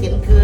สินคือ